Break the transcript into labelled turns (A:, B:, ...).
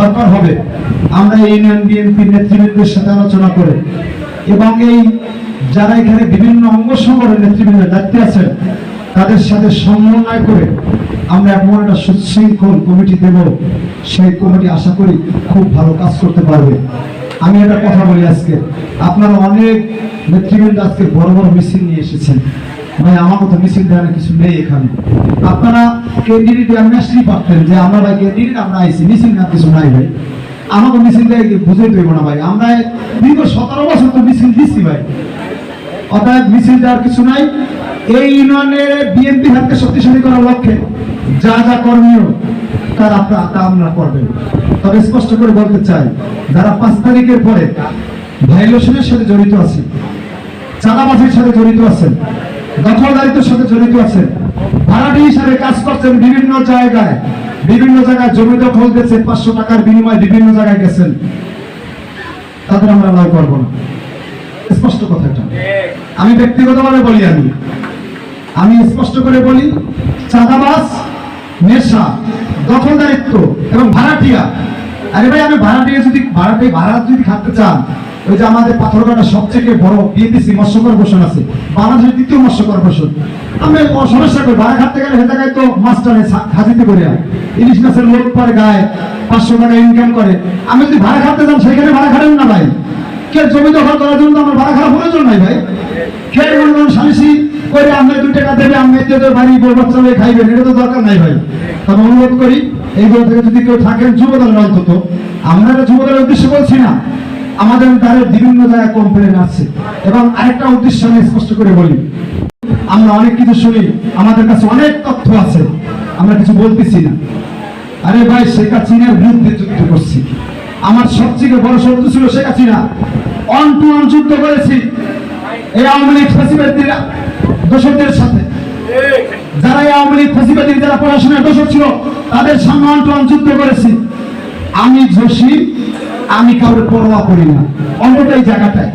A: দরকার হবে। আমরা ইউনিয়ন বিএনপি নেতৃবৃন্দের সাথে আলোচনা করে এবং এই যারা এখানে বিভিন্ন অঙ্গ সংগঠনের নেতৃবৃন্দের দায়িত্বে আছেন, তাদের সাথে সমন্বয় করে আমরা এমন একটা সুশৃঙ্খল কমিটি দেব। সেই কমিটি আশা করি খুব ভালো কাজ করতে পারবে। আমি একটা কথা বলি আজকে। আপনারা অনেক নেতৃবৃন্দ আজকে বড় বড় মিছিল নিয়ে এসেছেন। ভাই, আমার মতো মিছিল দেওয়ার কিছু নেই এখানে। আপনারা পারতেন যে আমরা ক্যান্ডিডেট আমরা আইসি ভাই। আমাকে দেয় বুঝে দেবো না ভাই, আমরা দীর্ঘ সতেরো বছর তো দিচ্ছি ভাই। অর্থাৎ দেওয়ার কিছু নাই। এই ইউনিয়নের বিএনপি হাতকে শক্তিশালী করার লক্ষ্যে যা যা করণীয় তার আপনার তা আমরা করবেন। তবে স্পষ্ট করে বলতে চাই, যারা পাঁচ তারিখের পরে ভাইলেশনের সাথে জড়িত আছে চাঁদাবাজির সাথে জড়িত আছেন দখলদারিত্বের সাথে জড়িত আছেন। ভাড়াটি হিসাবে কাজ করছেন বিভিন্ন জায়গায়। বিভিন্ন জায়গায় জমি দখল দিয়েছেন, পাঁচশো টাকার বিনিময়ে বিভিন্ন জায়গায় গেছেন। তাদের আমরা লয় করব না। স্পষ্ট কথা এটা। আমি ব্যক্তিগতভাবে বলি আমি। আমি স্পষ্ট করে বলি, চাঁদাবাজ, নেশা, দখলদারিত্ব এবং ভাড়াটিয়া। আরে ভাই, আমি ভাড়াটিয়া যদি ভাড়াটি ভাড়া যদি খাটতে চান ওই যে আমাদের পাথরঘাটা বড় বিএপিসি মৎস্য কর্পোরেশন আছে, বাংলাদেশের দ্বিতীয় মৎস্য কর্পোরেশন সমস্যা করি তো হাজিতে করে ইলিশ মাছের লোক পরে গায়ে, পাঁচশো টাকা ইনকাম করে। আমি যদি ভাড়া খাটতে যান, সেখানে ভাড়া খাটেন না ভাই। জমি দখল করার জন্য আমার ভাড়া প্রয়োজন নাই ভাই। কে মনে করে টাকা দেবে আমি এতে বাড়ি বউ বাচ্চা মেয়ে খাইবেন, এটা তো দরকার নাই ভাই। তবে অনুরোধ করি এইগুলো থেকে যদি কেউ থাকেন অন্তত আমরা যুবদলের উদ্দেশ্য বলছি না। আমাদের দ্বারা বিভিন্ন জায়গায় কমপ্লেন আছে। এবং আরেকটা উদ্দেশ্য আমি স্পষ্ট করে বলি। আমরা অনেক কিছু শুনি, আমাদের কাছে অনেক তথ্য আছে। আমরা কিছু বলতেছি না। আরে ভাই, শেখ হাসিনার বিরুদ্ধে যুদ্ধ করছি। আমার সবথেকে বড় শত্রু ছিল Sheikh Hasina. One to one যুদ্ধ করেছি। এই আওয়ামী লীগ ফেসিবাদীরা দোষকদের সাথে। যারা এই আওয়ামী লীগ ফেসিবাদী যারা পড়াশোনার দোষক ছিল, তাদের সামনে অন টু অন যুদ্ধ করেছি। আমি যোশী আমি কাউকে পরোয়া করি না। অন্তত এই জায়গাটায়।